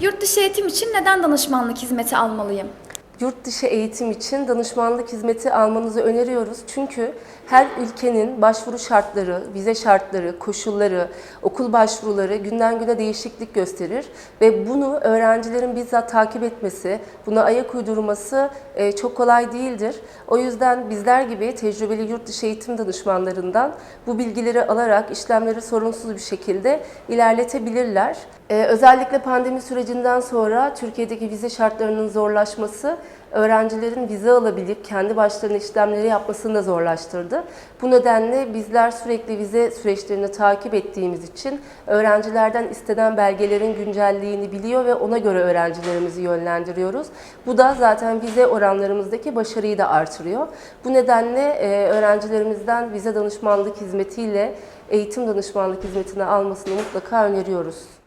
Yurt dışı eğitim için neden danışmanlık hizmeti almalıyım? Yurt dışı eğitim için danışmanlık hizmeti almanızı öneriyoruz. Çünkü her ülkenin başvuru şartları, vize şartları, koşulları, okul başvuruları günden güne değişiklik gösterir ve bunu öğrencilerin bizzat takip etmesi, buna ayak uydurması e, çok kolay değildir. O yüzden bizler gibi tecrübeli yurt dışı eğitim danışmanlarından bu bilgileri alarak işlemleri sorunsuz bir şekilde ilerletebilirler. Ee, özellikle pandemi sürecinden sonra Türkiye'deki vize şartlarının zorlaşması öğrencilerin vize alabilip kendi başlarına işlemleri yapmasını da zorlaştırdı. Bu nedenle bizler sürekli vize süreçlerini takip ettiğimiz için öğrencilerden istenen belgelerin güncelliğini biliyor ve ona göre öğrencilerimizi yönlendiriyoruz. Bu da zaten vize oranlarımızdaki başarıyı da artırıyor. Bu nedenle e, öğrencilerimizden vize danışmanlık hizmetiyle eğitim danışmanlık hizmetini almasını mutlaka öneriyoruz.